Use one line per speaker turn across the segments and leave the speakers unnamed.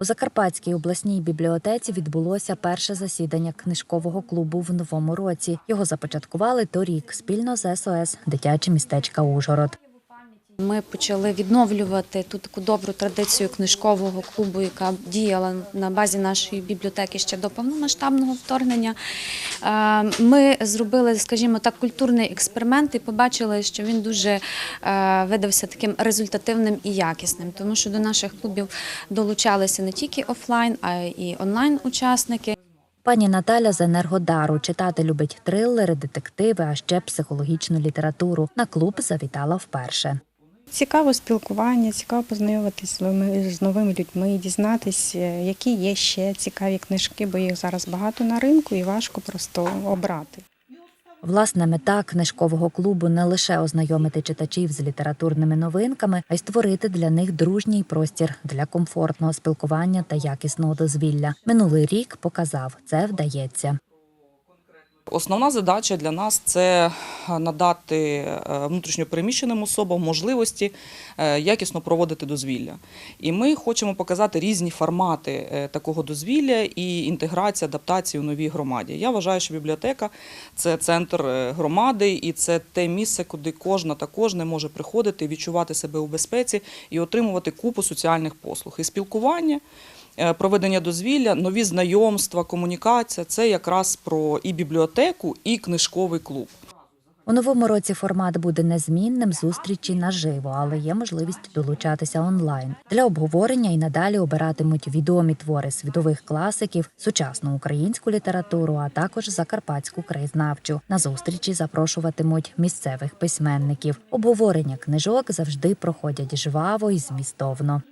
У Закарпатській обласній бібліотеці відбулося перше засідання книжкового клубу в новому році. Його започаткували торік спільно з СОС Дитяче містечка Ужгород.
Ми почали відновлювати ту таку добру традицію книжкового клубу, яка діяла на базі нашої бібліотеки ще до повномасштабного вторгнення. Е, Ми зробили, скажімо так, культурний експеримент і побачили, що він дуже е, видався таким результативним і якісним, тому що до наших клубів долучалися не тільки офлайн, а й онлайн учасники.
Пані Наталя з Енергодару читати любить трилери, детективи, а ще психологічну літературу. На клуб завітала вперше.
Цікаво спілкування, цікаво познайомитись з новими, людьми, дізнатись, е, які є ще цікаві книжки, бо їх зараз багато на ринку і важко просто обрати.
Власне, мета книжкового клубу не лише ознайомити читачів з літературними новинками, а й створити для них дружній простір для комфортного спілкування та якісного дозвілля. Минулий рік показав, це вдається.
Основна задача для нас це надати е, внутрішньопереміщеним особам можливості е, якісно проводити дозвілля. І ми хочемо показати різні формати е, такого дозвілля і інтеграцію, адаптацію у новій громаді. Я вважаю, що бібліотека це центр е, громади, і це те місце, куди кожна та кожне може приходити, відчувати себе у безпеці і отримувати купу соціальних послуг. І спілкування. Е, Проведення дозвілля, нові знайомства, комунікація це якраз про і бібліотеку, і книжковий клуб.
У новому році формат буде незмінним зустрічі наживо, але є можливість долучатися онлайн. Для обговорення і надалі обиратимуть відомі твори світових класиків, сучасну українську літературу, а також закарпатську краєзнавчу. На зустрічі запрошуватимуть місцевих письменників. Обговорення книжок завжди проходять жваво і змістовно.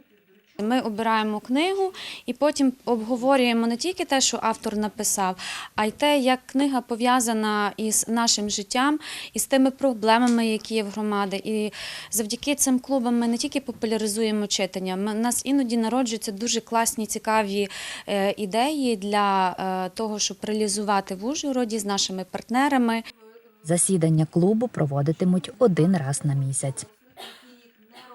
Ми обираємо книгу і потім обговорюємо не тільки те, що автор написав, а й те, як книга пов'язана із нашим життям, і з тими проблемами, які є в громади. І завдяки цим клубам ми не тільки популяризуємо читання, ми- у нас іноді народжуються дуже класні, цікаві е, ідеї для е, того, щоб реалізувати в Ужгороді з нашими партнерами.
Засідання клубу проводитимуть один раз на місяць.